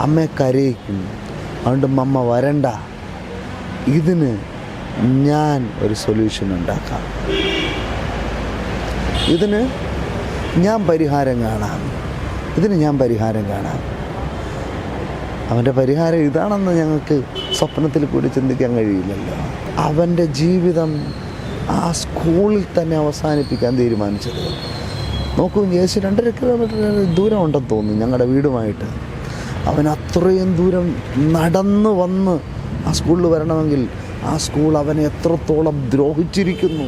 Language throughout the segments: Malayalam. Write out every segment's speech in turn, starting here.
അമ്മയെ കരയിക്കും അതുകൊണ്ട് അമ്മ വരണ്ട. ഇതിന് ഞാൻ ഒരു സൊല്യൂഷൻ ഉണ്ടാക്കാം. ഇതിന് ഞാൻ പരിഹാരം കാണാം. ഇതിന് ഞാൻ പരിഹാരം കാണാം. അവന്റെ പരിഹാരം ഇതാണെന്ന് ഞങ്ങൾക്ക് സ്വപ്നത്തിൽ കൂടി ചിന്തിക്കാൻ കഴിയില്ലല്ലോ. അവന്റെ ജീവിതം ആ സ്കൂളിൽ തന്നെ അവസാനിപ്പിക്കാൻ തീരുമാനിച്ചത്. നോക്കൂ ചേച്ചി രണ്ടര കിലോമീറ്റർ ദൂരം ഉണ്ടെന്ന് തോന്നുന്നു ഞങ്ങളുടെ വീടുമായിട്ട്. അവൻ അത്രയും ദൂരം നടന്ന് വന്ന് ആ സ്കൂളിൽ വരണമെങ്കിൽ ആ സ്കൂൾ അവനെ എത്രത്തോളം ദ്രോഹിച്ചിരിക്കുന്നു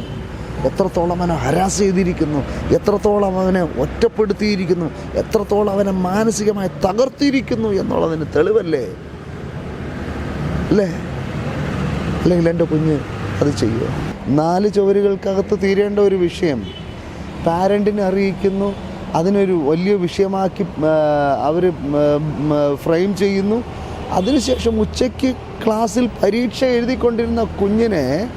എത്രത്തോളം അവനെ ഹരാസ് ചെയ്തിരിക്കുന്നു എത്രത്തോളം അവനെ ഒറ്റപ്പെടുത്തിയിരിക്കുന്നു എത്രത്തോളം അവനെ മാനസികമായി തകർത്തിയിരിക്കുന്നു എന്നുള്ളതിന് തെളിവല്ലേ? അല്ലേ? അല്ലെങ്കിൽ എന്റെ കുഞ്ഞ് അത് ചെയ്യുമോ നാല് ചുവരുകൾക്കകത്ത് തീരേണ്ട ഒരു വിഷയം പാരന്റിനെ അറിയിക്കുന്നു അതിനൊരു വലിയ വിഷയമാക്കി അവർ ഫ്രെയിം ചെയ്യുന്നു. അതിനുശേഷം ഉച്ചയ്ക്ക് ക്ലാസ്സിൽ പരീക്ഷ എഴുതിക്കൊണ്ടിരുന്ന കുഞ്ഞിനെ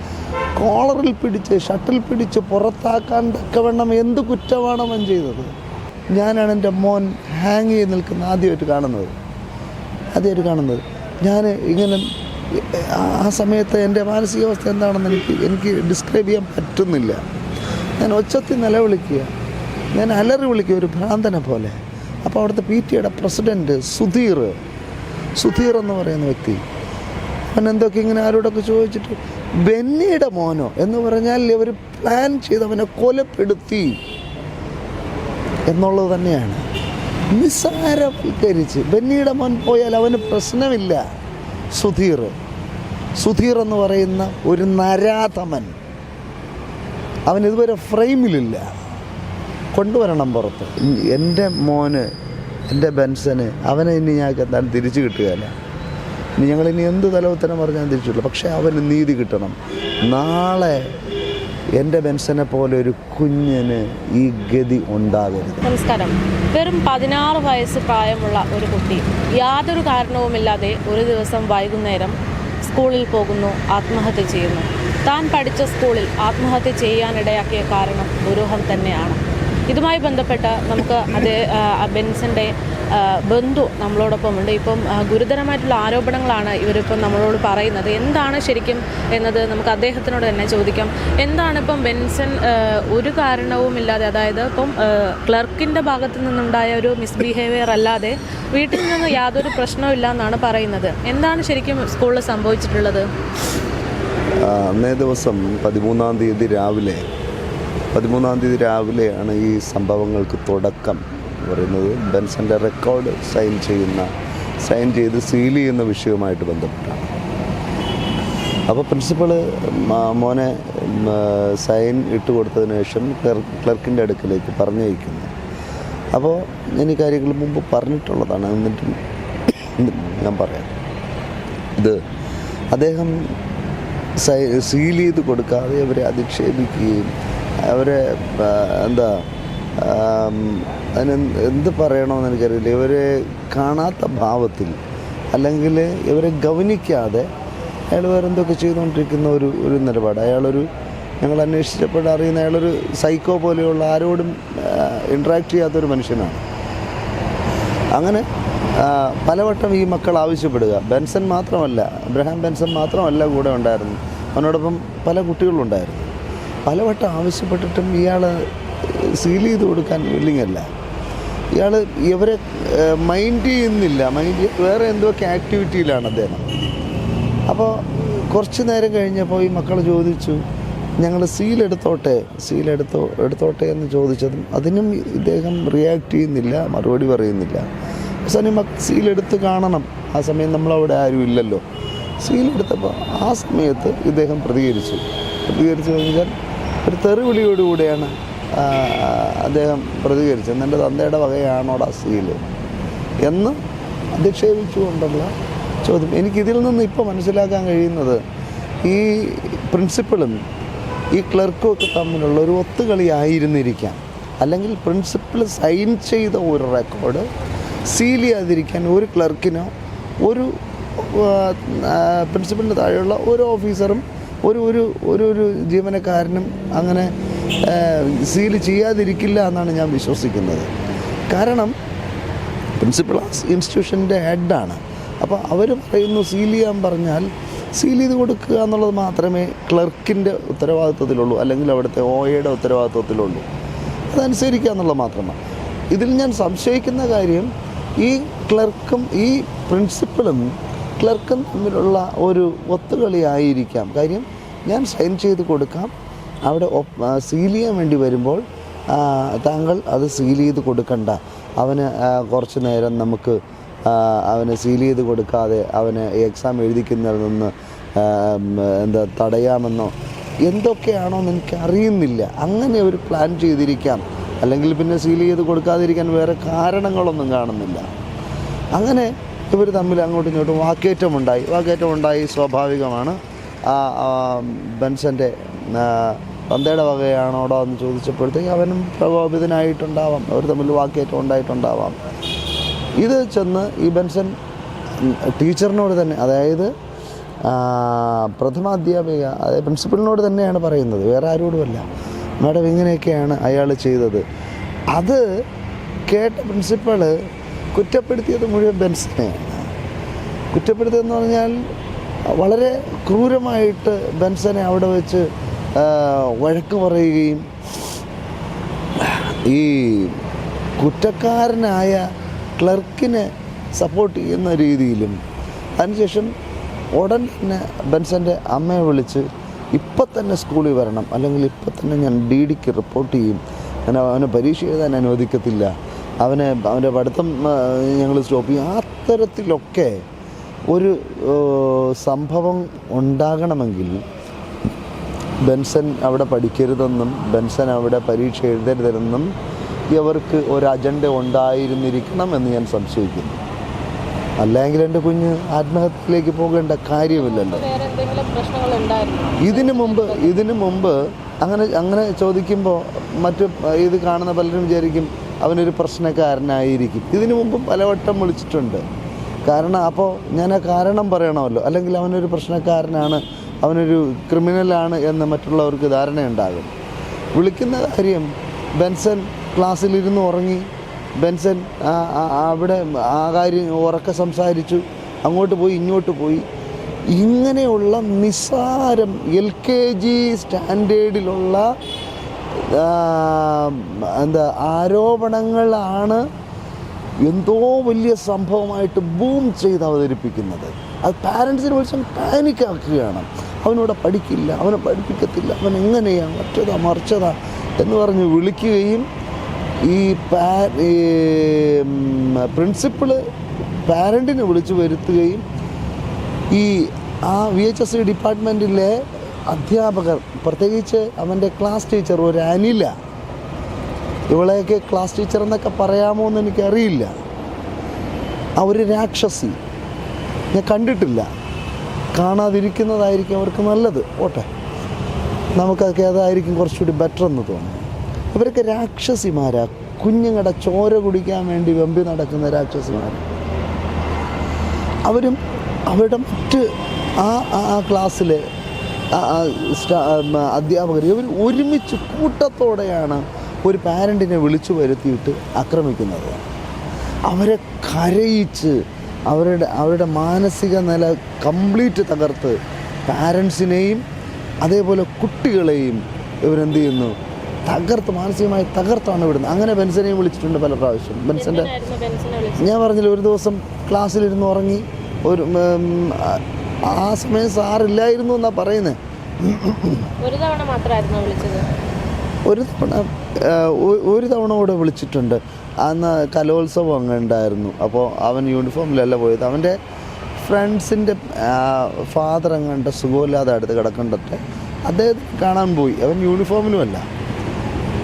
കോളറിൽ പിടിച്ച് ഷട്ടിൽ പിടിച്ച് പുറത്താക്കാൻ തക്കവണ്ണം എന്ത് കുറ്റമാണ് അവൻ ചെയ്തത്? ഞാനാണ് എന്റെ മോൻ ഹാങ് ചെയ്ത് നിൽക്കുന്ന ആദ്യമായിട്ട് കാണുന്നത്. ആദ്യമായിട്ട് കാണുന്നത്. ഞാൻ ഇങ്ങനെ ആ- സമയത്ത് എന്റെ മാനസികാവസ്ഥ എന്താണെന്ന് എനിക്ക് എനിക്ക് ഡിസ്ക്രൈബ് ചെയ്യാൻ പറ്റുന്നില്ല. ഞാൻ ഒച്ചത്തിൽ നിലവിളിക്കുക ഞാൻ അലറി വിളിക്കും ഒരു ഭ്രാന്തനെ പോലെ. അപ്പോൾ അവിടുത്തെ പി ടിയുടെ പ്രസിഡന്റ് സുധീർ സുധീർ എന്ന് പറയുന്ന വ്യക്തി. അവൻ എന്തൊക്കെ ഇങ്ങനെ ആരോടൊക്കെ ചോദിച്ചിട്ട് ബെന്നിയുടെ മോനോ എന്ന് പറഞ്ഞാൽ ഇവർ പ്ലാൻ ചെയ്ത് അവനെ കൊലപ്പെടുത്തി എന്നുള്ളത് തന്നെയാണ്. നിസ്സാരവൽക്കരിച്ച്. ബെന്നിയുടെ മോൻ പോയാൽ അവന് പ്രശ്നമില്ല. സുധീർ. സുധീർ എന്ന് പറയുന്ന ഒരു നരാധമൻ. അവൻ ഇതുവരെ ഫ്രെയിമിലില്ല കൊണ്ടുവരണം പുറത്ത്. എന്റെ മോന് എന്റെ ബെൻസന് അവനെ ഇനി ഞങ്ങൾക്ക് എന്താണ് തിരിച്ചു കിട്ടുകയില്ല. ഇനി ഞങ്ങൾ ഇനി എന്ത് തലവത്തരം പറഞ്ഞാൽ തിരിച്ചു കിട്ടില്ല പക്ഷേ അവന് നീതി കിട്ടണം. നാളെ എന്റെ ബെൻസനെ പോലെ ഒരു കുഞ്ഞിന് ഈ ഗതി ഉണ്ടാകരുത്. നമസ്കാരം. വെറും പതിനാറ് വയസ്സ് പ്രായമുള്ള ഒരു കുട്ടി യാതൊരു കാരണവുമില്ലാതെ ഒരു ദിവസം വൈകുന്നേരം സ്കൂളിൽ പോകുന്നു ആത്മഹത്യ ചെയ്യുന്നു. താൻ പഠിച്ച സ്കൂളിൽ ആത്മഹത്യ ചെയ്യാനിടയാക്കിയ കാരണം ദുരൂഹം തന്നെയാണ്. ഇതുമായി ബന്ധപ്പെട്ട നമുക്ക് അതേ ബെൻസിന്റെ ബന്ധു നമ്മളോടൊപ്പമുണ്ട്. ഇപ്പം ഗുരുതരമായിട്ടുള്ള ആരോപണങ്ങളാണ് ഇവരിപ്പം നമ്മളോട് പറയുന്നത്. എന്താണ് ശരിക്കും എന്നത് നമുക്ക് അദ്ദേഹത്തിനോട് തന്നെ ചോദിക്കാം. എന്താണ് ഇപ്പം ബെൻസൺ ഒരു കാരണവുമില്ലാതെ അതായത് ഇപ്പം ക്ലർക്കിന്റെ ഭാഗത്തു നിന്നുണ്ടായ ഒരു മിസ്ബിഹേവിയർ അല്ലാതെ വീട്ടിൽ നിന്ന് യാതൊരു പ്രശ്നവും ഇല്ല എന്നാണ് പറയുന്നത്. എന്താണ് ശരിക്കും സ്കൂളിൽ സംഭവിച്ചിട്ടുള്ളത്? അന്നേ ദിവസം പതിമൂന്നാം തീയതി രാവിലെ പതിമൂന്നാം തീയതി രാവിലെയാണ് ഈ സംഭവങ്ങൾക്ക് തുടക്കം പറയുന്നത്. ബെൻസന്റെ റെക്കോർഡ് സൈൻ ചെയ്യുന്ന സൈൻ ചെയ്ത് സീൽ ചെയ്യുന്ന വിഷയവുമായിട്ട് ബന്ധപ്പെട്ടാണ്. അപ്പോൾ പ്രിൻസിപ്പൾ മോനെ സൈൻ ഇട്ട് കൊടുത്തതിന് ശേഷം ക്ലർക്ക് ക്ലർക്കിന്റെ അടുക്കിലേക്ക് പറഞ്ഞയക്കുന്നു. അപ്പോൾ ഞാൻ ഈ കാര്യങ്ങൾ മുമ്പ് പറഞ്ഞിട്ടുള്ളതാണ്. എന്നിട്ടും ഞാൻ പറയാം. ഇത് അദ്ദേഹം സൈ സീൽ ചെയ്ത് കൊടുക്കാതെ അവരെ അധിക്ഷേപിക്കുകയും അവരെ എന്താ അതിന് എന്ത് പറയണമെന്ന് എനിക്കറിയില്ല. ഇവരെ കാണാത്ത ഭാവത്തിൽ അല്ലെങ്കിൽ ഇവരെ ഗവനിക്കാതെ അയാൾ വേറെ എന്തൊക്കെ ചെയ്തുകൊണ്ടിരിക്കുന്ന ഒരു ഒരു നിലപാട്. അയാളൊരു ഞങ്ങൾ അന്വേഷിച്ചപ്പോൾ അറിയുന്ന അയാളൊരു സൈക്കോ പോലെയുള്ള ആരോടും ഇൻട്രാക്ട് ചെയ്യാത്തൊരു മനുഷ്യനാണ്. അങ്ങനെ പലവട്ടം ഈ മക്കൾ ആവശ്യപ്പെടുക. ബെൻസൺ മാത്രമല്ല അബ്രഹാം ബെൻസൺ മാത്രമല്ല കൂടെ ഉണ്ടായിരുന്നു. അവനോടൊപ്പം പല കുട്ടികളുണ്ടായിരുന്നു. പലവട്ടം ആവശ്യപ്പെട്ടിട്ടും ഇയാൾ സീൽ ചെയ്ത് കൊടുക്കാൻ വില്ലിങ്ങല്ല. ഇയാൾ ഇവരെ മൈൻഡ് ചെയ്യുന്നില്ല. മൈൻഡ് വേറെ എന്തൊക്കെ ആക്ടിവിറ്റിയിലാണ് അദ്ദേഹം? അപ്പോൾ കുറച്ച് നേരം കഴിഞ്ഞപ്പോൾ ഈ മക്കൾ ചോദിച്ചു ഞങ്ങൾ സീൽ എടുത്തോട്ടെ സീൽ എടുത്തോ എടുത്തോട്ടെ എന്ന് ചോദിച്ചതും അതിനും ഇദ്ദേഹം റിയാക്ട് ചെയ്യുന്നില്ല മറുപടി പറയുന്നില്ല. അവസാനം സീൽ എടുത്ത് കാണണം. ആ സമയം നമ്മളവിടെ ആരും ഇല്ലല്ലോ. സീൽ എടുത്തപ്പോൾ ആ സമയത്ത് ഇദ്ദേഹം പ്രതികരിച്ചു. പ്രതികരിച്ചു കഴിഞ്ഞാൽ ഒരു തെറിവിളിയോടുകൂടിയാണ് അദ്ദേഹം പ്രതികരിച്ചത്. എന്റെ തന്തയുടെ വകയാണോടാ സീൽ എന്ന് അധിക്ഷേപിച്ചുകൊണ്ടുള്ള ചോദ്യം. എനിക്കിതിൽ നിന്ന് ഇപ്പോൾ മനസ്സിലാക്കാൻ കഴിയുന്നത് ഈ പ്രിൻസിപ്പളും ഈ ക്ലർക്കും ഒക്കെ തമ്മിലുള്ള ഒരു ഒത്തുകളിയായിരുന്നിരിക്കാം. അല്ലെങ്കിൽ പ്രിൻസിപ്പൾ സൈൻ ചെയ്ത ഒരു റെക്കോർഡ് സീൽ ചെയ്യാതിരിക്കാൻ ഒരു ക്ലർക്കിനോ ഒരു പ്രിൻസിപ്പളിന്റെ താഴെയുള്ള ഒരു ഓഫീസറും ഒരു ഒരു ഒരു ഒരു ജീവനക്കാരനും അങ്ങനെ സീൽ ചെയ്യാതിരിക്കില്ല എന്നാണ് ഞാൻ വിശ്വസിക്കുന്നത്. കാരണം പ്രിൻസിപ്പൾ ഇൻസ്റ്റിറ്റ്യൂഷന്റെ ഹെഡാണ് അപ്പോൾ അവർ പറയുന്നു സീൽ ചെയ്യാൻ പറഞ്ഞാൽ സീൽ ചെയ്ത് കൊടുക്കുക എന്നുള്ളത് മാത്രമേ ക്ലർക്കിന്റെ ഉത്തരവാദിത്വത്തിലുള്ളൂ അല്ലെങ്കിൽ അവിടുത്തെ ഒ എയുടെ ഉത്തരവാദിത്വത്തിലുള്ളൂ. അതനുസരിക്കുക എന്നുള്ളത് മാത്രമാണ്. ഇതിൽ ഞാൻ സംശയിക്കുന്ന കാര്യം ഈ ക്ലർക്കും ഈ പ്രിൻസിപ്പളും ക്ലർക്കും തമ്മിലുള്ള ഒരു ഒത്തുകളിയായിരിക്കാം. കാര്യം ഞാൻ സൈൻ ചെയ്ത് കൊടുക്കാം. അവിടെ സീൽ ചെയ്യാൻ വേണ്ടി വരുമ്പോൾ താങ്കൾ അത് സീൽ ചെയ്ത് കൊടുക്കണ്ട. അവന് കുറച്ച് നേരം നമുക്ക് അവന് സീൽ ചെയ്ത് കൊടുക്കാതെ അവന് എക്സാം എഴുതിക്കുന്നതിൽ നിന്ന് എന്താ തടയാമെന്നോ എന്തൊക്കെയാണോ എന്ന് അറിയുന്നില്ല. അങ്ങനെ ഒരു പ്ലാൻ ചെയ്തിരിക്കാം. അല്ലെങ്കിൽ പിന്നെ സീൽ ചെയ്ത് കൊടുക്കാതിരിക്കാൻ വേറെ കാരണങ്ങളൊന്നും കാണുന്നില്ല. അങ്ങനെ ഇവർ തമ്മിൽ അങ്ങോട്ടും ഇങ്ങോട്ടും വാക്കേറ്റമുണ്ടായി. വാക്കേറ്റമുണ്ടായി സ്വാഭാവികമാണ്. ആ ബെൻസന്റെ ആ, തന്തയുടെ വകയാണോടോ എന്ന് ചോദിച്ചപ്പോഴത്തേക്ക് അവനും പ്രകോപിതനായിട്ടുണ്ടാവാം. അവർ തമ്മിൽ വാക്കേറ്റം ഉണ്ടായിട്ടുണ്ടാവാം. ഇത് ചെന്ന് ഈ ബെൻസൻ ടീച്ചറിനോട് തന്നെ അതായത് പ്രഥമ അധ്യാപിക അതായത് പ്രിൻസിപ്പളിനോട് തന്നെയാണ് പറയുന്നത്. വേറെ ആരോടുമല്ല. മാഡം ഇങ്ങനെയൊക്കെയാണ് അയാൾ ചെയ്തത്. അത് കേട്ട പ്രിൻസിപ്പൾ കുറ്റപ്പെടുത്തിയത് മുഴുവൻ ബെൻസിനെയാണ്. കുറ്റപ്പെടുത്തിയതെന്ന് പറഞ്ഞാൽ വളരെ ക്രൂരമായിട്ട് ബെൻസനെ അവിടെ വെച്ച് വഴക്ക് പറയുകയും ഈ കുറ്റക്കാരനായ ക്ലർക്കിനെ സപ്പോർട്ട് ചെയ്യുന്ന രീതിയിലും അതിനുശേഷം ഉടൻ തന്നെ ബെൻസന്റെ അമ്മയെ വിളിച്ച് ഇപ്പം തന്നെ സ്കൂളിൽ വരണം അല്ലെങ്കിൽ ഇപ്പം തന്നെ ഞാൻ ഡി ഡിക്ക് റിപ്പോർട്ട് ചെയ്യും. ഞാൻ അവനെ പരീക്ഷ എഴുതാൻ അനുവദിക്കത്തില്ല. അവനെ അവന്റെ പഠിത്തം ഞങ്ങൾ സ്റ്റോപ്പ് ചെയ്യും. അത്തരത്തിലൊക്കെ ഒരു സംഭവം ഉണ്ടാകണമെങ്കിൽ ബെൻസൻ അവിടെ പഠിക്കരുതെന്നും ബെൻസൻ അവിടെ പരീക്ഷ എഴുതരുതെന്നും ഇവർക്ക് ഒരു അജണ്ട ഉണ്ടായിരുന്നിരിക്കണം എന്ന് ഞാൻ സംശയിക്കുന്നു. അല്ലെങ്കിൽ എന്റെ കുഞ്ഞ് ആത്മഹത്യയിലേക്ക് പോകേണ്ട കാര്യമില്ലല്ലോ. ഇതിനു മുമ്പ് ഇതിനു മുമ്പ് അങ്ങനെ അങ്ങനെ ചോദിക്കുമ്പോൾ മറ്റു ഇത് കാണുന്ന പലരും വിചാരിക്കും അവനൊരു പ്രശ്നക്കാരനായിരിക്കും. ഇതിനു മുമ്പ് പലവട്ടം വിളിച്ചിട്ടുണ്ട്. കാരണം അപ്പോൾ ഞാൻ ആ കാരണം പറയണമല്ലോ. അല്ലെങ്കിൽ അവനൊരു പ്രശ്നക്കാരനാണ് അവനൊരു ക്രിമിനലാണ് എന്ന് മറ്റുള്ളവർക്ക് ധാരണയുണ്ടാകും. വിളിക്കുന്ന കാര്യം ബെൻസൻ ക്ലാസ്സിലിരുന്ന് ഉറങ്ങി ബെൻസൻ അവിടെ ആ കാര്യം ഉറക്കെ സംസാരിച്ചു അങ്ങോട്ട് പോയി ഇങ്ങോട്ട് പോയി. ഇങ്ങനെയുള്ള നിസ്സാരം എൽ കെ ജി സ്റ്റാൻഡേർഡിലുള്ള എന്താ ആരോപണങ്ങളാണ് എന്തോ വലിയ സംഭവമായിട്ട് ബൂം ചെയ്ത് അവതരിപ്പിക്കുന്നത്. അത് പാരൻസിന് വിളിച്ചാൽ പാനിക്കാക്കുകയാണ് അവനിവിടെ പഠിക്കില്ല അവനെ പഠിപ്പിക്കത്തില്ല അവൻ എങ്ങനെയാണ് മറ്റതാ മറിച്ചതാ എന്ന് പറഞ്ഞ് വിളിക്കുകയും ഈ പാ ഈ പ്രിൻസിപ്പിൾ പാരന്റിനെ വിളിച്ചു വരുത്തുകയും ഈ ആ വി എച്ച് എസ് ഡിപ്പാർട്ട്മെന്റിലെ അധ്യാപകർ പ്രത്യേകിച്ച് അവന്റെ ക്ലാസ് ടീച്ചർ ഒരു അനില ഇവളെയൊക്കെ ക്ലാസ് ടീച്ചർ എന്നൊക്കെ പറയാമോ എന്ന് എനിക്കറിയില്ല. ആ ഒരു രാക്ഷസി ഞാൻ കണ്ടിട്ടില്ല. കാണാതിരിക്കുന്നതായിരിക്കും അവർക്ക് നല്ലത്. ഓട്ടെ നമുക്കൊക്കെ അതായിരിക്കും കുറച്ചുകൂടി ബെറ്റർ എന്ന് തോന്നുന്നു. ഇവരൊക്കെ രാക്ഷസിമാരാ. കുഞ്ഞുങ്ങളുടെ ചോര കുടിക്കാൻ വേണ്ടി വെമ്പി നടക്കുന്ന രാക്ഷസിമാർ അവരും അവരുടെ മറ്റ് ആ ആ ക്ലാസ്സിലെ അധ്യാപകർ ഇവർ ഒരുമിച്ച് കൂട്ടത്തോടെയാണ് ഒരു പാരന്റിനെ വിളിച്ചു വരുത്തിയിട്ട് ആക്രമിക്കുന്നത്. അവരെ കരയിച്ച് അവരുടെ അവരുടെ മാനസിക നില കംപ്ലീറ്റ് തകർത്ത് പാരൻസിനെയും അതേപോലെ കുട്ടികളെയും ഇവരെന്ത് ചെയ്യുന്നു? തകർത്ത് മാനസികമായി തകർത്താണ് വിടുന്നത് അങ്ങനെ ബെൻസനെയും വിളിച്ചിട്ടുണ്ട് പല പ്രാവശ്യം. ബെൻസന്റെ ഞാൻ പറഞ്ഞില്ല ഒരു ദിവസം ക്ലാസ്സിലിരുന്ന് ഉറങ്ങി. ഒരു ആ- സമയം സാറില്ലായിരുന്നു എന്നാണ് പറയുന്നത് ഒരു തവണ മാത്രമായിരുന്നു വിളിച്ചത്? ഒരു തവണ ഒരു തവണ കൂടെ വിളിച്ചിട്ടുണ്ട്. അന്ന് കലോത്സവം അങ്ങ് ഉണ്ടായിരുന്നു. അപ്പോൾ അവൻ യൂണിഫോമിലല്ല പോയത്. അവന്റെ ഫ്രണ്ട്സിന്റെ ഫാദർ അങ്ങാണ്ട് സുഖമില്ലാതെ അടുത്ത് കിടക്കണ്ടിട്ട് അദ്ദേഹം കാണാൻ പോയി. അവൻ യൂണിഫോമിലുമല്ല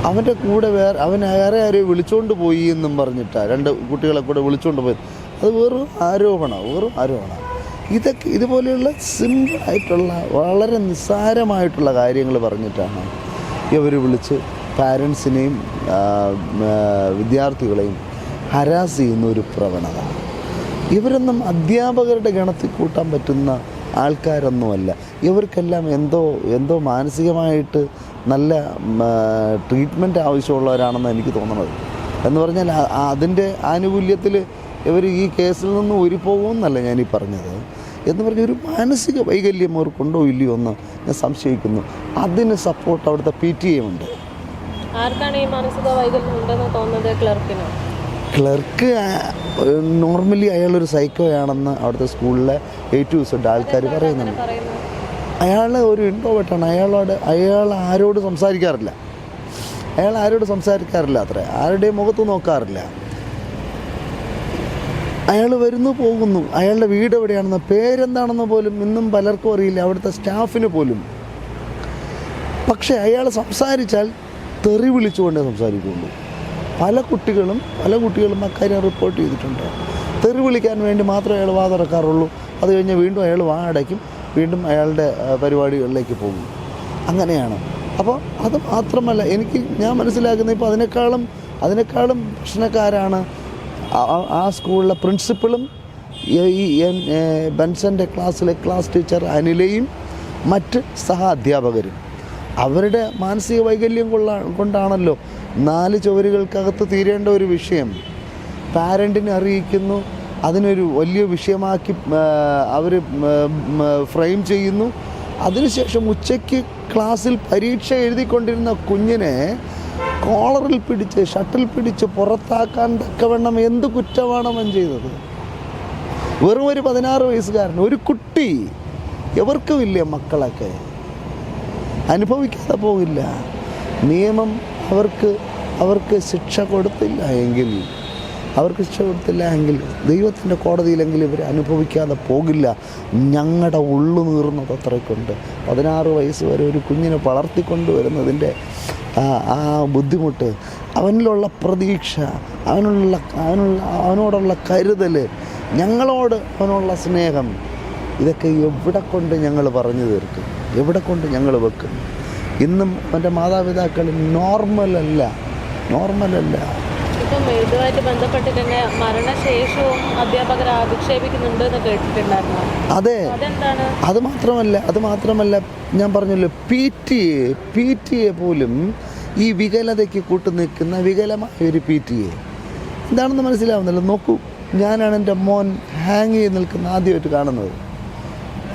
അവന്റെ കൂടെ വേറെ അവൻ വേറെ ആരെയും വിളിച്ചുകൊണ്ട് പോയി എന്നും പറഞ്ഞിട്ടാണ് രണ്ട് കുട്ടികളെ കൂടെ വിളിച്ചുകൊണ്ട് പോയി അത് വെറും ആരോപണം വെറും ആരോപണം. ഇതൊക്കെ ഇതുപോലെയുള്ള സിമ്പിളായിട്ടുള്ള വളരെ നിസ്സാരമായിട്ടുള്ള കാര്യങ്ങൾ പറഞ്ഞിട്ടാണ് ഇവർ വിളിച്ച് പാരൻസിനെയും വിദ്യാർത്ഥികളെയും ഹരാസ് ചെയ്യുന്ന ഒരു പ്രവണത. ഇവരൊന്നും അധ്യാപകരുടെ ഗണത്തിൽ കൂട്ടാൻ പറ്റുന്ന ആൾക്കാരൊന്നുമല്ല. ഇവർക്കെല്ലാം എന്തോ എന്തോ മാനസികമായിട്ട് നല്ല ട്രീറ്റ്മെന്റ് ആവശ്യമുള്ളവരാണെന്ന് എനിക്ക് തോന്നുന്നത്. എന്ന് പറഞ്ഞാൽ അതിന്റെ ആനുകൂല്യത്തിൽ ഇവർ ഈ കേസിൽ നിന്ന് ഊരിപ്പോകുമെന്നല്ല ഈ പറഞ്ഞത്. എന്ന് പറഞ്ഞ ഒരു മാനസിക വൈകല്യം അവർക്കുണ്ടോ ഇല്ലയോ എന്ന് ഞാൻ സംശയിക്കുന്നു. അതിന് സപ്പോർട്ട് അവിടുത്തെ പി ടി എ ഉണ്ട് ആർക്കാണ് ഈ മാനസിക വൈകല്യം ഉണ്ടെന്ന് തോന്നുന്നത് ക്ലർക്കിനോ? ക്ലർക്ക് നോർമലി അയാളൊരു സൈക്കോ ആണെന്ന് അവിടുത്തെ സ്കൂളിലെ ഏറ്റവും ടു സെഡ് ആൾക്കാർ പറയുന്നുണ്ട്. അയാൾ ഒരു ഇൻട്രോവേർട്ടാണ് അയാളോട് അയാൾ ആരോട് സംസാരിക്കാറില്ല. അയാൾ ആരോട് സംസാരിക്കാറില്ല അത്ര. ആരുടെയും മുഖത്ത് നോക്കാറില്ല. അയാൾ വരുന്നു പോകുന്നു. അയാളുടെ വീട് എവിടെയാണെന്ന് പേരെന്താണെന്ന് പോലും ഇന്നും പലർക്കും അറിയില്ല. അവിടുത്തെ സ്റ്റാഫിന് പോലും. പക്ഷേ അയാൾ സംസാരിച്ചാൽ തെറി വിളിച്ചുകൊണ്ടേ സംസാരിക്കുകയുള്ളൂ പല കുട്ടികളും പല കുട്ടികളും അക്കാര്യം റിപ്പോർട്ട് ചെയ്തിട്ടുണ്ട്. തെറി വിളിക്കാൻ വേണ്ടി മാത്രമേ അയാൾ വാ തുറക്കാറുള്ളൂ. അത് കഴിഞ്ഞ് വീണ്ടും അയാൾ വാ അടയ്ക്കും. വീണ്ടും അയാളുടെ പരിപാടികളിലേക്ക് പോകും. അങ്ങനെയാണ്. അപ്പോൾ അത് മാത്രമല്ല എനിക്ക് ഞാൻ മനസ്സിലാക്കുന്നത് ഇപ്പോൾ അതിനേക്കാളും അതിനേക്കാളും പ്രശ്നക്കാരാണ് ആ- സ്കൂളിലെ പ്രിൻസിപ്പളും ഈ- ബെൻസന്റെ ക്ലാസ്സിലെ ക്ലാസ് ടീച്ചർ അനിലയും മറ്റ് സഹ അധ്യാപകരും. അവരുടെ മാനസിക വൈകല്യം കൊള്ള കൊണ്ടാണല്ലോ നാല് ചുവരുകൾക്കകത്ത് തീരേണ്ട ഒരു വിഷയം. പാരന്റിനെ അറിയിക്കുന്നു അതിനൊരു വലിയ വിഷയമാക്കി അവർ ഫ്രെയിം ചെയ്യുന്നു. അതിനുശേഷം ഉച്ചയ്ക്ക് ക്ലാസ്സിൽ പരീക്ഷ എഴുതിക്കൊണ്ടിരുന്ന കുഞ്ഞിനെ കോളറിൽ പിടിച്ച് ഷട്ടിൽ പിടിച്ച് പുറത്താക്കാൻ തക്കവണ്ണം എന്ത് കുറ്റമാണ് അവൻ ചെയ്തത്? വെറും ഒരു പതിനാറ് വയസ്സുകാരൻ ഒരു കുട്ടി. എവർക്കുമില്ലേ മക്കളൊക്കെ? അനുഭവിക്കാതെ പോകില്ല. നിയമം അവർക്ക് അവർക്ക് ശിക്ഷ കൊടുത്തില്ല എങ്കിൽ അവർക്ക് ശിക്ഷ കൊടുത്തില്ല എങ്കിൽ ദൈവത്തിന്റെ കോടതിയിലെങ്കിൽ ഇവർ അനുഭവിക്കാതെ പോകില്ല. ഞങ്ങളുടെ ഉള്ളു നീറുന്നത് അത്രയ്ക്കുണ്ട്. പതിനാറ് വയസ്സ് വരെ ഒരു കുഞ്ഞിനെ വളർത്തിക്കൊണ്ടുവരുന്നതിന്റെ ആ ബുദ്ധിമുട്ട് അവനിലുള്ള പ്രതീക്ഷ അവനുള്ള അവനുള്ള അവനോടുള്ള കരുതൽ ഞങ്ങളോട് അവനുള്ള സ്നേഹം ഇതൊക്കെ എവിടെ കൊണ്ട് ഞങ്ങൾ പറഞ്ഞു തീർക്കും? എവിടെ കൊണ്ട് ഞങ്ങൾ വെക്കും? ഇന്നും അവന്റെ മാതാപിതാക്കൾ നോർമലല്ല നോർമലല്ല ഇപ്പം ഇതുമായിട്ട് ബന്ധപ്പെട്ടിട്ട് തന്നെ മരണശേഷവും അധ്യാപകർ അധിക്ഷേപിക്കുന്നുണ്ട് എന്ന് കേട്ടിട്ടുണ്ടായിരുന്നു? അതെ. അത് മാത്രമല്ല അത് മാത്രമല്ല ഞാൻ പറഞ്ഞല്ലോ P T A P T A പോലും ഈ വികലതയ്ക്ക് കൂട്ടു നിൽക്കുന്ന വികലമായ ഒരു പി ടി എ. എന്താണെന്ന് മനസ്സിലാവുന്നില്ല? നോക്കൂ ഞാനാണ് എന്റെ മോൻ ഹാങ് ചെയ്ത് നിൽക്കുന്ന ആദ്യമായിട്ട് കാണുന്നത്.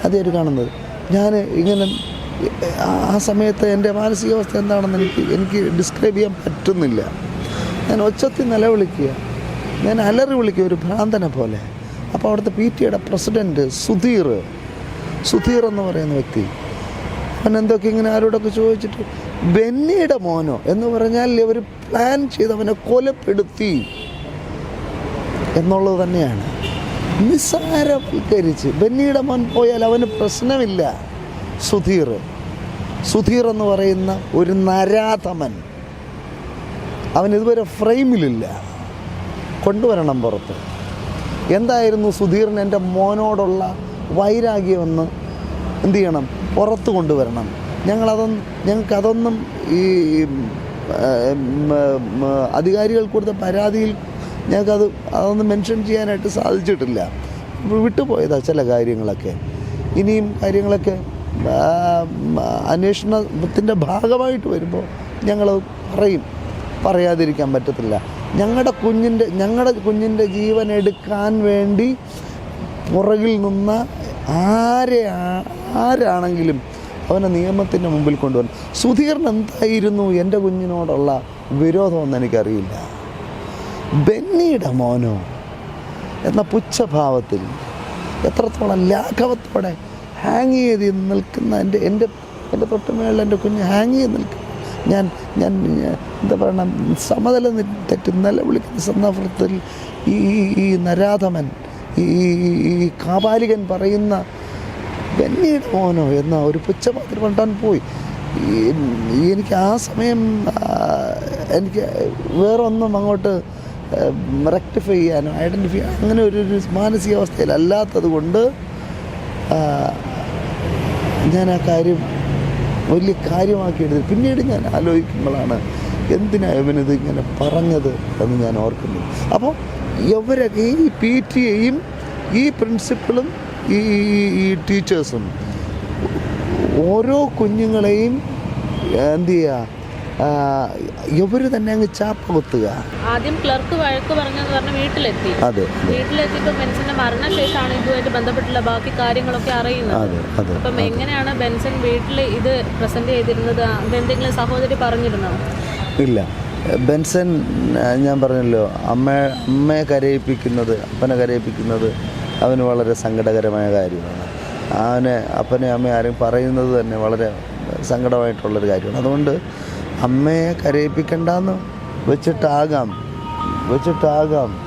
ആദ്യമായിട്ട് കാണുന്നത്. ഞാൻ ഇങ്ങനെ ആ- സമയത്ത് എന്റെ മാനസികാവസ്ഥ എന്താണെന്ന് എനിക്ക് എനിക്ക് ഡിസ്ക്രൈബ് ചെയ്യാൻ പറ്റുന്നില്ല. ഞാൻ ഒച്ചത്തിൽ നിലവിളിക്കുക. ഞാൻ അലറി വിളിക്കുക ഒരു ഭ്രാന്തനെ പോലെ. അപ്പോൾ അവിടുത്തെ പി ടി എയുടെ പ്രസിഡന്റ് സുധീർ സുധീർ എന്ന് പറയുന്ന വ്യക്തി അവൻ എന്തൊക്കെ ഇങ്ങനെ ആരോടൊക്കെ ചോദിച്ചിട്ട് ബെന്നിയുടെ മോനോ? എന്ന് പറഞ്ഞാൽ ഇവർ പ്ലാൻ ചെയ്ത് അവനെ കൊലപ്പെടുത്തി. എന്നുള്ളത് തന്നെയാണ്. നിസ്സാരവൽക്കരിച്ച്. ബെന്നിയുടെ മോൻ പോയാൽ അവന് പ്രശ്നമില്ല. സുധീർ. സുധീർ എന്ന് പറയുന്ന ഒരു നരാധമൻ. അവൻ ഇതുവരെ ഫ്രെയിമിലില്ല. കൊണ്ടുവരണം പുറത്ത്. എന്തായിരുന്നു സുധീറിന് എന്റെ മോനോടുള്ള വൈരാഗ്യമെന്ന് എന്ത് ചെയ്യണം? പുറത്ത് കൊണ്ടുവരണം. ഞങ്ങളതൊന്നും ഞങ്ങൾക്കതൊന്നും ഈ അധികാരികൾ കൊടുത്ത പരാതിയിൽ ഞങ്ങൾക്കത് അതൊന്നും മെൻഷൻ ചെയ്യാനായിട്ട് സാധിച്ചിട്ടില്ല. വിട്ടുപോയതാ ചില കാര്യങ്ങളൊക്കെ. ഇനിയും കാര്യങ്ങളൊക്കെ അന്വേഷണത്തിന്റെ ഭാഗമായിട്ട് വരുമ്പോൾ ഞങ്ങൾ പറയും. പറയാതിരിക്കാൻ പറ്റത്തില്ല. ഞങ്ങളുടെ കുഞ്ഞിന്റെ ഞങ്ങളുടെ കുഞ്ഞിന്റെ ജീവൻ എടുക്കാൻ വേണ്ടി പുറകിൽ നിന്ന് ആരെ ആരാണെങ്കിലും അവനെ നിയമത്തിന്റെ മുമ്പിൽ കൊണ്ടുവന്നു സുധീറിന് എന്തായിരുന്നു എന്റെ കുഞ്ഞിനോടുള്ള വിരോധമെന്ന് എനിക്കറിയില്ല. ബെന്നിയുടെ മോനോ? എന്ന പുച്ഛഭാവത്തിൽ എത്രത്തോളം ലാഘവത്തോടെ ഹാങ് ചെയ്ത് നിൽക്കുന്ന എന്റെ എന്റെ എന്റെ തൊട്ടുമേളിൽ എന്റെ കുഞ്ഞ് ഹാങ് ചെയ്ത് നിൽക്കും ഞാൻ ഞാൻ എന്താ പറയണം സമതല തെറ്റി നിലവിളിക്കുന്ന സന്ദർഭത്തിൽ ഈ ഈ- നരാധമൻ ഈ ഈ- കാപാലികൻ പറയുന്ന ബെന്നിയുടെ മോനോ എന്ന ഒരു പുച്ഛപാത്രം കൊണ്ടാൻ പോയി. എനിക്ക് ആ സമയം എനിക്ക് വേറൊന്നും അങ്ങോട്ട് റെക്ടിഫൈ ചെയ്യാനോ ഐഡന്റിഫൈ അങ്ങനെ ഒരു ഒരു മാനസികാവസ്ഥയിലല്ലാത്തത് കൊണ്ട് ഞാൻ ആ കാര്യം വലിയ കാര്യമാക്കി എടുത്തു. പിന്നീട് ഞാൻ ആലോചിക്കുമ്പോഴാണ് എന്തിനാ ഇവനിത് ഇങ്ങനെ പറഞ്ഞത് എന്ന് ഞാൻ ഓർക്കുന്നു അപ്പോൾ ഇവരൊക്കെ ഈ പി ടി എയും ഈ പ്രിൻസിപ്പളും ഈ- ഈ ടീച്ചേഴ്സും ഓരോ കുഞ്ഞുങ്ങളെയും എന്ത് ചെയ്യുക ഇവർ തന്നെ അങ്ങ് ചാപ്പ കുത്തുക. ആദ്യം ക്ലർക്ക് വഴക്ക് പറഞ്ഞെന്ന് പറഞ്ഞ വീട്ടിലെത്തി. അതെ വീട്ടിലെത്തിയപ്പോൾ ബെൻസിന്റെ മരണശേഷമാണ് ഇതുമായിട്ട് ബന്ധപ്പെട്ടുള്ള ബാക്കി കാര്യങ്ങളൊക്കെ അറിയുന്നത്. അപ്പം എങ്ങനെയാണ് ബെൻസൺ വീട്ടിൽ ഇത് പ്രസന്റ് ചെയ്തിരുന്നത്? എന്തെങ്കിലും സഹോദരി പറഞ്ഞിരുന്നോ? ഇല്ല. ബെൻസൻ ഞാൻ പറഞ്ഞല്ലോ അമ്മ അമ്മയെ കരയിപ്പിക്കുന്നത് അപ്പനെ കരയിപ്പിക്കുന്നത് അവന് വളരെ സങ്കടകരമായ കാര്യമാണ്. അവനെ അപ്പനെ അമ്മയെ ആരും പറയുന്നത് തന്നെ വളരെ സങ്കടമായിട്ടുള്ളൊരു കാര്യമാണ്. അതുകൊണ്ട് അമ്മയെ കരയിപ്പിക്കണ്ടെന്ന് വെച്ചിട്ടാകാം. വെച്ചിട്ടാകാം.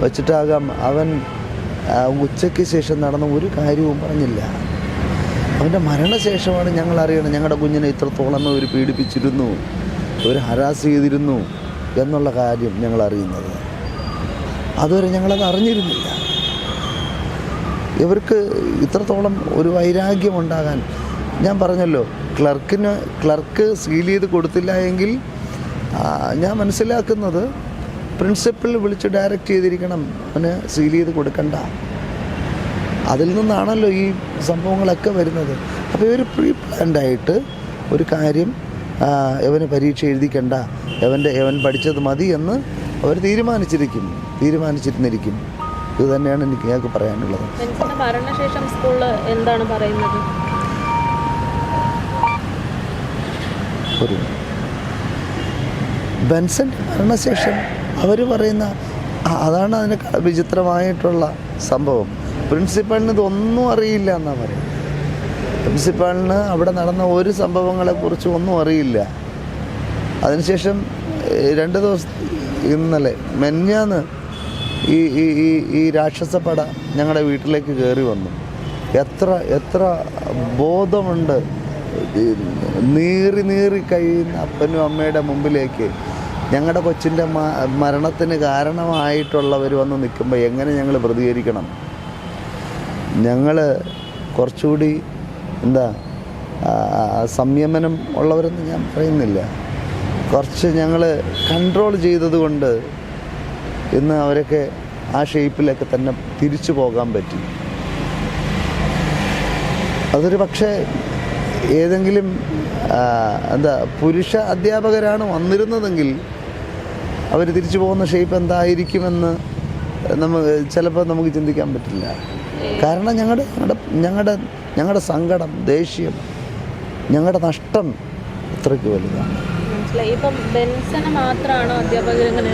വെച്ചിട്ടാകാം. അവൻ ഉച്ചയ്ക്ക് ശേഷം നടന്ന ഒരു കാര്യവും പറഞ്ഞില്ല. അവന്റെ മരണശേഷമാണ് ഞങ്ങൾ അറിയണം. ഞങ്ങളുടെ കുഞ്ഞിനെ ഇത്രത്തോളം അവർ പീഡിപ്പിച്ചിരുന്നു. ഒരു ഹരാസ് ചെയ്തിരുന്നു എന്നുള്ള കാര്യം ഞങ്ങൾ അറിയുന്നത്. അതുവരെ ഞങ്ങളത് അറിഞ്ഞിരുന്നില്ല. ഇവർക്ക് ഇത്രത്തോളം ഒരു വൈരാഗ്യം ഉണ്ടാകാൻ ഞാൻ പറഞ്ഞല്ലോ ക്ലർക്കിന് ക്ലർക്ക് സീൽ ചെയ്ത് കൊടുത്തില്ല എങ്കിൽ ഞാൻ മനസ്സിലാക്കുന്നത് പ്രിൻസിപ്പൽ വിളിച്ച് ഡയറക്റ്റ് ചെയ്തിരിക്കണം. അവന് സീൽ ചെയ്ത് കൊടുക്കണ്ട. അതിൽ നിന്നാണല്ലോ ഈ സംഭവങ്ങളൊക്കെ വരുന്നത്. അപ്പോൾ ഇവർ പ്രീ പ്ലാൻഡായിട്ട് ഒരു കാര്യം എവന് പരീക്ഷ എഴുതിക്കണ്ട. എവന്റെ എവൻ പഠിച്ചത് മതി എന്ന് അവർ തീരുമാനിച്ചിരിക്കും. തീരുമാനിച്ചിരുന്നിരിക്കും. ഇത് തന്നെയാണ് എനിക്ക് ഞങ്ങൾക്ക് പറയാനുള്ളത്. എന്താണ് പറയുന്നത്? ഒരു ബെൻസന്റെ മരണശേഷം അവർ പറയുന്ന അതാണ് അതിന് വിചിത്രമായിട്ടുള്ള സംഭവം. പ്രിൻസിപ്പാളിന് ഇതൊന്നും അറിയില്ല എന്നാണ് പറയുന്നത്. പ്രിൻസിപ്പാളിന് അവിടെ നടന്ന ഒരു സംഭവങ്ങളെക്കുറിച്ചും ഒന്നും അറിയില്ല. അതിനുശേഷം രണ്ട് ദിവസം ഇന്നലെ മെഞ്ഞാന്ന് ഈ ഈ ഈ ഈ രാക്ഷസപ്പട ഞങ്ങളുടെ വീട്ടിലേക്ക് കയറി വന്നു. എത്ര എത്ര ബോധമുണ്ട് നീറി നീറി കഴിയുന്ന അപ്പനും അമ്മയുടെ മുമ്പിലേക്ക് ഞങ്ങളുടെ കൊച്ചിന്റെ മരണത്തിന് കാരണമായിട്ടുള്ളവർ വന്ന് നിൽക്കുമ്പോൾ എങ്ങനെ ഞങ്ങൾ പ്രതികരിക്കണം? ഞങ്ങൾ കുറച്ചുകൂടി എന്താ സംയമനം ഉള്ളവരെന്ന് ഞാൻ പറയുന്നില്ല. കുറച്ച് ഞങ്ങൾ കൺട്രോൾ ചെയ്തതുകൊണ്ട് ഇന്ന് അവരൊക്കെ ആ ഷേപ്പിലൊക്കെ തന്നെ തിരിച്ചു പോകാൻ പറ്റി. അതൊരു പക്ഷേ ഏതെങ്കിലും എന്താ പുരുഷ അധ്യാപകരാണ് വന്നിരുന്നതെങ്കിൽ അവർ തിരിച്ചു പോകുന്ന ഷേപ്പ് എന്തായിരിക്കുമെന്ന് നമുക്ക് ചിലപ്പോൾ നമുക്ക് ചിന്തിക്കാൻ പറ്റില്ല. കാരണം ഞങ്ങളുടെ ഞങ്ങളുടെ ഞങ്ങളുടെ ഞങ്ങളുടെ സങ്കടം ദേഷ്യം ഞങ്ങളുടെ നഷ്ടം അത്രയ്ക്ക് വലുതാണ്. മനസ്സിലായി. ഇപ്പം ബെൻസനെ മാത്രമാണോ അധ്യാപകർ ഇങ്ങനെ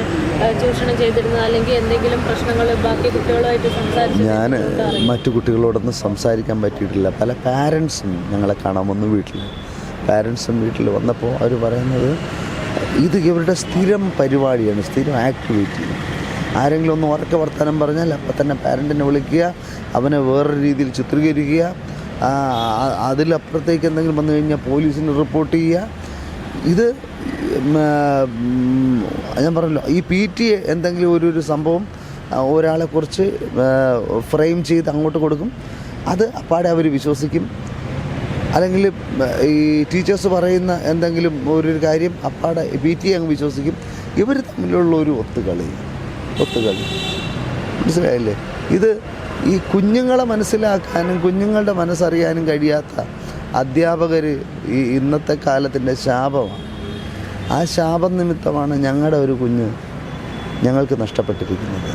ചൂഷണം ചെയ്തിരുന്നത്? അല്ലെങ്കിൽ എന്തെങ്കിലും പ്രശ്നങ്ങൾ ബാക്കി കുട്ടികളുമായിട്ട് സംസാരിച്ചു ഞാൻ മറ്റു കുട്ടികളോടൊന്നും സംസാരിക്കാൻ പറ്റിയിട്ടില്ല. പല പാരൻസും ഞങ്ങളെ കാണാൻ വന്നു വീട്ടിൽ പാരൻസും വീട്ടിൽ വന്നപ്പോൾ അവർ പറയുന്നത് ഇത് ഇവരുടെ സ്ഥിരം പരിപാടിയാണ് സ്ഥിരം ആക്ടിവിറ്റി. ആരെങ്കിലും ഒന്ന് ഉറക്ക വർത്തമാനം പറഞ്ഞാൽ അപ്പം തന്നെ പാരന്റിനെ വിളിക്കുക അവനെ വേറൊരു രീതിയിൽ ചിത്രീകരിക്കുക അതിലപ്പുറത്തേക്ക് എന്തെങ്കിലും വന്നു കഴിഞ്ഞാൽ പോലീസിന് റിപ്പോർട്ട് ചെയ്യുക. ഇത് ഞാൻ പറഞ്ഞല്ലോ ഈ പി ടി എന്തെങ്കിലും ഒരു ഒരു സംഭവം ഒരാളെ ഒരാളെക്കുറിച്ച് ഫ്രെയിം ചെയ്ത് അങ്ങോട്ട് കൊടുക്കും അത് അപ്പാടെ അവർ വിശ്വസിക്കും. അല്ലെങ്കിൽ ഈ ടീച്ചേഴ്സ് പറയുന്ന എന്തെങ്കിലും ഒരു കാര്യം അപ്പാടെ പി ടി അങ്ങ് വിശ്വസിക്കും. ഇവർ തമ്മിലുള്ള ഒരു ഒത്തുകളി ഒത്തുകളി. മനസ്സിലായില്ലേ? ഇത് ഈ കുഞ്ഞുങ്ങളെ മനസ്സിലാക്കാനും കുഞ്ഞുങ്ങളുടെ മനസ്സറിയാനും കഴിയാത്ത അധ്യാപകർ ഈ ഇന്നത്തെ കാലത്തിന്റെ ശാപമാണ്. ആ ശാപം നിമിത്തമാണ് ഞങ്ങളുടെ ഒരു കുഞ്ഞ് ഞങ്ങൾക്ക് നഷ്ടപ്പെട്ടിരിക്കുന്നത്.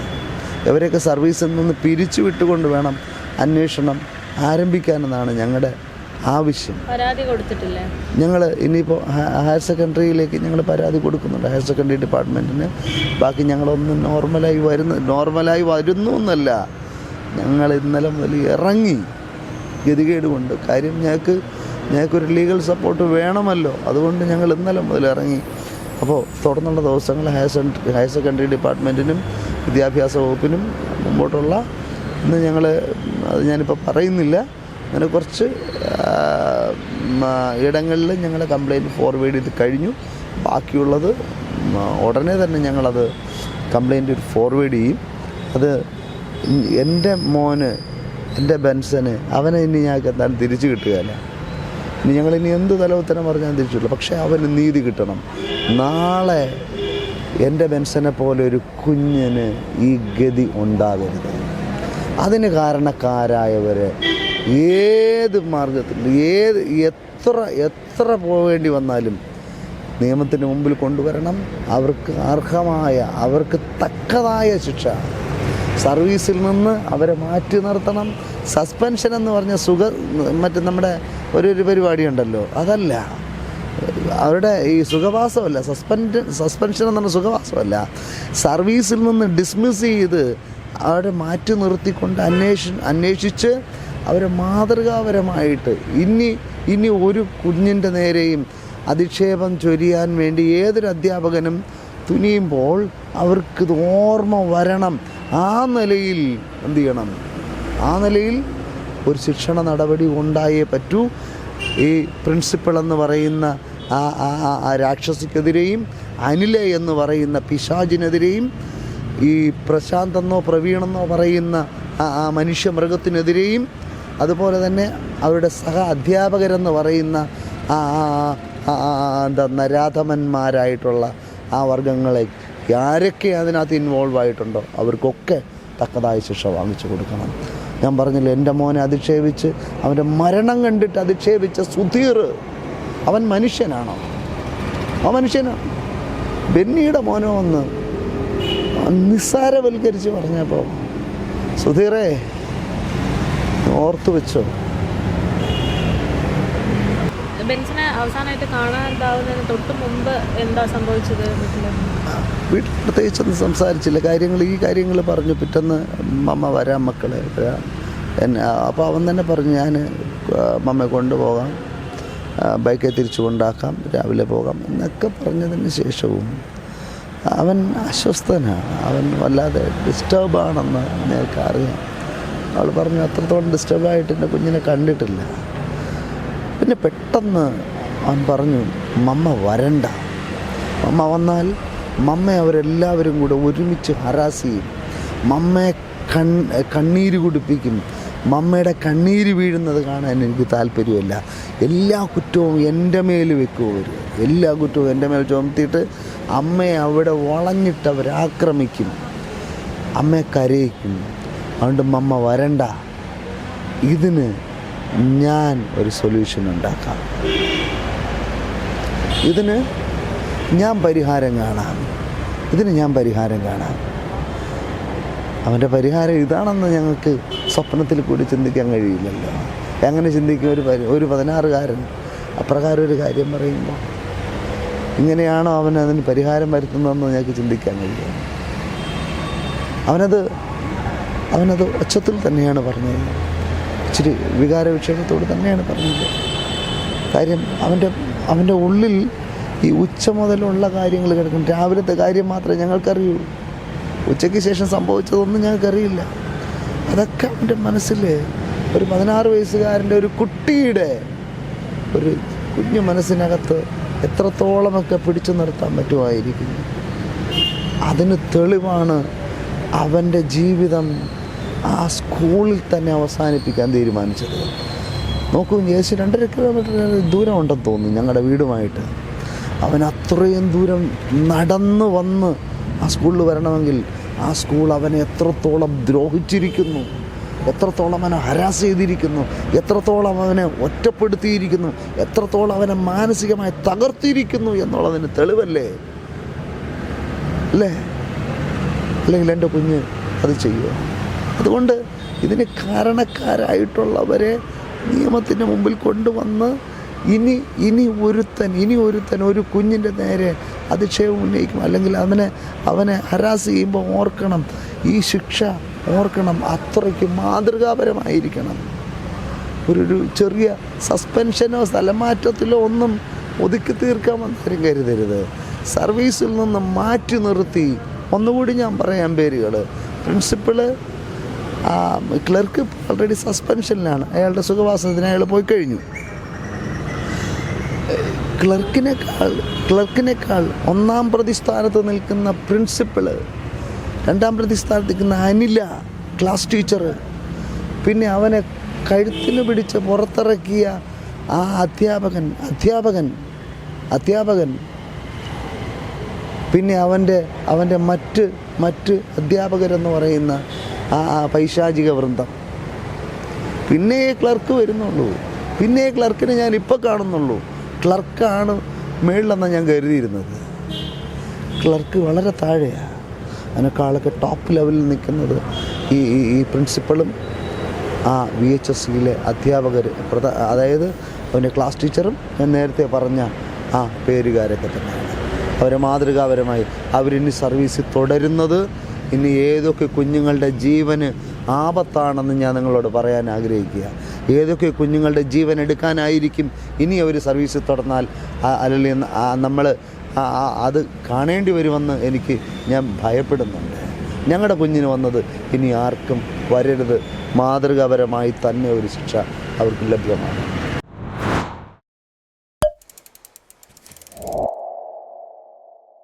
ഇവരെയൊക്കെ സർവീസിൽ നിന്ന് പിരിച്ചു വിട്ടുകൊണ്ട് വേണം അന്വേഷണം ആരംഭിക്കാനെന്നാണ് ഞങ്ങളുടെ ആവശ്യം. പരാതി കൊടുത്തിട്ടില്ല? ഞങ്ങൾ ഇനിയിപ്പോൾ ഹയർ സെക്കൻഡറിയിലേക്ക് ഞങ്ങൾ പരാതി കൊടുക്കുന്നുണ്ട്. ഹയർ സെക്കൻഡറി ഡിപ്പാർട്ട്മെന്റിന് ബാക്കി ഞങ്ങളൊന്ന് നോർമലായി വരുന്ന നോർമലായി വരുന്നു എന്നല്ല. ഞങ്ങൾ ഇന്നലെ മുതൽ ഇറങ്ങി ഗതികേട് കൊണ്ട്. കാര്യം ഞങ്ങൾക്ക് ഞങ്ങൾക്കൊരു ലീഗൽ സപ്പോർട്ട് വേണമല്ലോ. അതുകൊണ്ട് ഞങ്ങൾ ഇന്നലെ മുതൽ ഇറങ്ങി അപ്പോൾ തുടർന്നുള്ള ദിവസങ്ങൾ ഹയർ സെക്കൻഡറി ഹയർ സെക്കൻഡറി ഡിപ്പാർട്ട്മെന്റിനും വിദ്യാഭ്യാസ വകുപ്പിനും മുമ്പോട്ടുള്ള ഇന്ന് ഞങ്ങൾ അത് ഞാനിപ്പോൾ പറയുന്നില്ല. അങ്ങനെ കുറച്ച് ഇടങ്ങളിൽ ഞങ്ങൾ കംപ്ലയിന്റ് ഫോർവേഡ് ചെയ്ത് കഴിഞ്ഞു. ബാക്കിയുള്ളത് ഉടനെ തന്നെ ഞങ്ങളത് കംപ്ലയിന്റ് ഫോർവേഡ് ചെയ്യും. അത് എന്റെ മോന് എന്റെ ബെൻസന് അവനെ ഇനി ഞങ്ങൾക്ക് എന്താണ് തിരിച്ചു കിട്ടുകയില്ല ഇനി ഞങ്ങൾ ഇനി എന്ത് ഉത്തരം പറഞ്ഞാൽ തിരിച്ചില്ല പക്ഷേ അവന് നീതി കിട്ടണം. നാളെ എന്റെ ബെൻസനെ പോലെ ഒരു കുഞ്ഞിന് ഈ ഗതി ഉണ്ടാകരുത്. അതിന് കാരണക്കാരായവരെ ഏത് മാർഗത്തിൽ ഏത് എത്ര എത്ര പോവേണ്ടി വന്നാലും നിയമത്തിന് മുമ്പിൽ കൊണ്ടുവരണം. അവർക്ക് അർഹമായ അവർക്ക് തക്കതായ ശിക്ഷ. സർവീസിൽ നിന്ന് അവരെ മാറ്റി നിർത്തണം. സസ്പെൻഷൻ എന്ന് പറഞ്ഞ സുഖ മറ്റേ നമ്മുടെ ഒരു ഒരു പരിപാടി ഉണ്ടല്ലോ അതല്ല. അവരുടെ ഈ സുഖവാസമല്ല. സസ്പെൻഡ് സസ്പെൻഷൻ എന്ന് പറഞ്ഞ സുഖവാസമല്ല. സർവീസിൽ നിന്ന് ഡിസ്മിസ് ചെയ്ത് അവരെ മാറ്റി നിർത്തിക്കൊണ്ട് അന്വേഷി അന്വേഷിച്ച് അവരെ മാതൃകാപരമായിട്ട് ഇനി ഇനി ഒരു കുഞ്ഞിന്റെ നേരെയും അധിക്ഷേപം ചൊരിയാൻ വേണ്ടി ഏതൊരു അധ്യാപകനും തുനിയുമ്പോൾ അവർക്ക് ഇത് ഓർമ്മ വരണം. ആ നിലയിൽ എന്ത് ചെയ്യണം? ആ നിലയിൽ ഒരു ശിക്ഷണ നടപടി ഉണ്ടായേ പറ്റൂ. ഈ പ്രിൻസിപ്പൾ എന്ന് പറയുന്ന ആ ആ ആ- രാക്ഷസിക്കെതിരെയും അനില എന്ന് പറയുന്ന പിശാജിനെതിരെയും ഈ പ്രശാന്തെന്നോ പ്രവീണെന്നോ പറയുന്ന ആ ആ മനുഷ്യ മൃഗത്തിനെതിരെയും അതുപോലെ തന്നെ അവരുടെ സഹ അധ്യാപകരെന്ന് പറയുന്ന ആ- എന്താ നരാധമന്മാരായിട്ടുള്ള ആ വർഗങ്ങളെ ആരൊക്കെ അതിനകത്ത് ഇൻവോൾവ് ആയിട്ടുണ്ടോ? അവർക്കൊക്കെ തക്കതായ ശിക്ഷ വാങ്ങിച്ചു കൊടുക്കണം. ഞാൻ പറഞ്ഞില്ല എന്റെ മോനെ അധിക്ഷേപിച്ച് അവന്റെ മരണം കണ്ടിട്ട് അധിക്ഷേപിച്ച സുധീർ അവൻ മനുഷ്യനാണോ? ആ മനുഷ്യനാണ് ബെന്നിയുടെ മോനോ ഒന്ന് നിസ്സാരവൽക്കരിച്ച് പറഞ്ഞപ്പോൾ സുധീറേ ഓർത്തു വെച്ചോ. ബെൻസിനെ അവസാനമായിട്ട് കാണാതാവുന്നതിന് തൊട്ട് മുമ്പ് എന്താ സംഭവിച്ചത് വീട്ടിൽ വീട്ടിൽ പ്രത്യേകിച്ചൊന്നും സംസാരിച്ചില്ല. കാര്യങ്ങൾ ഈ കാര്യങ്ങൾ പറഞ്ഞു പിറ്റന്ന് മമ്മ വരാം മക്കളെ വരാം. എന്നെ അപ്പോൾ അവൻ തന്നെ പറഞ്ഞു ഞാൻ മമ്മയെ കൊണ്ടുപോകാം. ബൈക്കെ തിരിച്ചു കൊണ്ടാക്കാം രാവിലെ പോകാം എന്നൊക്കെ പറഞ്ഞതിന് ശേഷവും അവൻ അസ്വസ്ഥനാണ്. അവൻ വല്ലാതെ ഡിസ്റ്റർബാണെന്ന് ഞങ്ങൾക്ക് അറിയാം അവൾ പറഞ്ഞു അത്രത്തോളം ഡിസ്റ്റർബായിട്ട് എന്റെ കുഞ്ഞിനെ കണ്ടിട്ടില്ല. പിന്നെ പെട്ടെന്ന് അവൻ പറഞ്ഞു മമ്മ വരണ്ട. മമ്മ വന്നാൽ മമ്മയെ അവരെല്ലാവരും കൂടെ ഒരുമിച്ച് ഹറാസ് ചെയ്യും. മമ്മയെ കൺ കണ്ണീര് കുടിപ്പിക്കും. മമ്മയുടെ കണ്ണീര് വീഴുന്നത് കാണാൻ എനിക്ക് താല്പര്യമില്ല. എല്ലാ കുറ്റവും എന്റെ മേൽ വെക്കും അവർ എല്ലാ കുറ്റവും എന്റെ മേൽ ചുമത്തിയിട്ട് അമ്മയെ അവിടെ വളഞ്ഞിട്ട് അവർ ആക്രമിക്കും. അമ്മയെ കരയിക്കും. അതുകൊണ്ട് മമ്മ വരണ്ട. ഇതിന് ഞാൻ ഒരു സൊല്യൂഷൻ ഉണ്ടാക്കാം. ഇതിന് ഞാൻ പരിഹാരം കാണാം. ഇതിന് ഞാൻ പരിഹാരം കാണാം. അവന്റെ പരിഹാരം ഇതാണെന്ന് ഞങ്ങൾക്ക് സ്വപ്നത്തിൽ കൂടി ചിന്തിക്കാൻ കഴിയില്ലല്ലോ. എങ്ങനെ ചിന്തിക്കും ഒരു ഒരു പതിനാറുകാരൻ അപ്രകാരം ഒരു കാര്യം പറയുമ്പോൾ ഇങ്ങനെയാണോ അവൻ അതിന് പരിഹാരം വരുത്തുന്നതെന്ന് ഞങ്ങൾക്ക് ചിന്തിക്കാൻ കഴിയും അവനത് അവനത് ഒച്ചത്തിൽ തന്നെയാണ് പറഞ്ഞത്. ഇച്ചിരി വികാര വിക്ഷേപത്തോട് തന്നെയാണ് പറഞ്ഞത്. കാര്യം അവന്റെ അവന്റെ ഉള്ളിൽ ഈ ഉച്ച മുതലുള്ള കാര്യങ്ങൾ കിടക്കും. രാവിലത്തെ കാര്യം മാത്രമേ ഞങ്ങൾക്കറിയുള്ളൂ ഉച്ചയ്ക്ക് ശേഷം സംഭവിച്ചതൊന്നും ഞങ്ങൾക്കറിയില്ല. അതൊക്കെ അവന്റെ മനസ്സിൽ ഒരു പതിനാറ് വയസ്സുകാരന്റെ ഒരു കുട്ടിയുടെ ഒരു കുഞ്ഞു മനസ്സിനകത്ത് എത്രത്തോളമൊക്കെ പിടിച്ചു നിർത്താൻ പറ്റുമായിരിക്കും. അതിന് തെളിവാണ് അവന്റെ ജീവിതം ആ സ്കൂളിൽ തന്നെ അവസാനിപ്പിക്കാൻ തീരുമാനിച്ചത്. നോക്കൂ യേശു രണ്ടര കിലോമീറ്റർ ദൂരം ഉണ്ടെന്ന് തോന്നുന്നു ഞങ്ങളുടെ വീടുമായിട്ട്. അവൻ അത്രയും ദൂരം നടന്ന് വന്ന് ആ സ്കൂളിൽ വരണമെങ്കിൽ ആ സ്കൂൾ അവനെ എത്രത്തോളം ദ്രോഹിച്ചിരിക്കുന്നു എത്രത്തോളം അവനെ ഹരാസ് ചെയ്തിരിക്കുന്നു എത്രത്തോളം അവനെ ഒറ്റപ്പെടുത്തിയിരിക്കുന്നു എത്രത്തോളം അവനെ മാനസികമായി തകർത്തിയിരിക്കുന്നു എന്നുള്ളതിന് തെളിവല്ലേ? അല്ലേ? അല്ലെങ്കിൽ എന്റെ കുഞ്ഞ് അത് ചെയ്യുമോ അതുകൊണ്ട് ഇതിന് കാരണക്കാരായിട്ടുള്ളവരെ നിയമത്തിന്റെ മുമ്പിൽ കൊണ്ടുവന്ന് ഇനി ഇനി ഒരുത്തൻ ഇനി ഒരുത്തൻ ഒരു കുഞ്ഞിന്റെ നേരെ അതിക്ഷേപം ഉന്നയിക്കും അല്ലെങ്കിൽ അവനെ അവനെ ഹരാസ് ചെയ്യുമ്പോൾ ഓർക്കണം ഈ ശിക്ഷ ഓർക്കണം അത്രയ്ക്ക് മാതൃകാപരമായിരിക്കണം. ഒരു ചെറിയ സസ്പെൻഷനോ സ്ഥലമാറ്റത്തിലോ ഒന്നും ഒതുക്കി തീർക്കാമെന്നാരും കരുതരുത്. സർവീസിൽ നിന്ന് മാറ്റി നിർത്തി. ഒന്നുകൂടി ഞാൻ പറയാം പേരുകൾ പ്രിൻസിപ്പൾ ക്ലർക്ക് ഓൾറെഡി സസ്പെൻഷനിലാണ് അയാളുടെ സുഖവാസത്തിന് അയാൾ പോയി കഴിഞ്ഞു. ക്ലർക്കിനേക്കാൾ ക്ലർക്കിനേക്കാൾ ഒന്നാം പ്രതിസ്ഥാനത്ത് നിൽക്കുന്ന പ്രിൻസിപ്പൾ രണ്ടാം പ്രതിസ്ഥാനത്ത് നിൽക്കുന്ന അനില ക്ലാസ് ടീച്ചർ പിന്നെ അവനെ കഴുത്തിന് പിടിച്ച് പുറത്തിറക്കിയ ആ അധ്യാപകൻ അധ്യാപകൻ അധ്യാപകൻ പിന്നെ അവന്റെ അവന്റെ മറ്റ് മറ്റ് അധ്യാപകരെന്ന് പറയുന്ന ആ പൈശാചിക വൃന്ദം. പിന്നെ ക്ലർക്ക് വരുന്നുള്ളൂ. പിന്നെ ക്ലർക്കിനെ ഞാൻ ഇപ്പോൾ കാണുന്നുള്ളൂ. ക്ലർക്കാണ് മേളിലെന്നാണ് ഞാൻ കരുതിയിരുന്നത്. ക്ലർക്ക് വളരെ താഴെയാണ് അതിനേക്കാളൊക്കെ ടോപ്പ് ലെവലിൽ നിൽക്കുന്നത് ഈ ഈ- പ്രിൻസിപ്പളും ആ വി എച്ച് എസ് സിയിലെ അധ്യാപകർ അതായത് അവന്റെ ക്ലാസ് ടീച്ചറും ഞാൻ നേരത്തെ പറഞ്ഞ ആ പേരുകാരൊക്കെ തന്നെയാണ്. അവരെ മാതൃകാപരമായി അവരിനി സർവീസിൽ തുടരുന്നത് ഇനി ഏതൊക്കെ കുഞ്ഞുങ്ങളുടെ ജീവന് ആപത്താണെന്ന് ഞാൻ നിങ്ങളോട് പറയാൻ ആഗ്രഹിക്കുക. ഏതൊക്കെ കുഞ്ഞുങ്ങളുടെ ജീവൻ എടുക്കാനായിരിക്കും ഇനി അവർ സർവീസ് തുടർന്നാൽ? അല്ലെങ്കിൽ നമ്മൾ അത് കാണേണ്ടി വരുമെന്ന് എനിക്ക് ഞാൻ ഭയപ്പെടുന്നുണ്ട്. ഞങ്ങളുടെ കുഞ്ഞിന് വന്നത് ഇനി ആർക്കും വരരുത്. മാതൃകാപരമായി തന്നെ ഒരു ശിക്ഷ അവർക്ക് ലഭ്യമാണ്.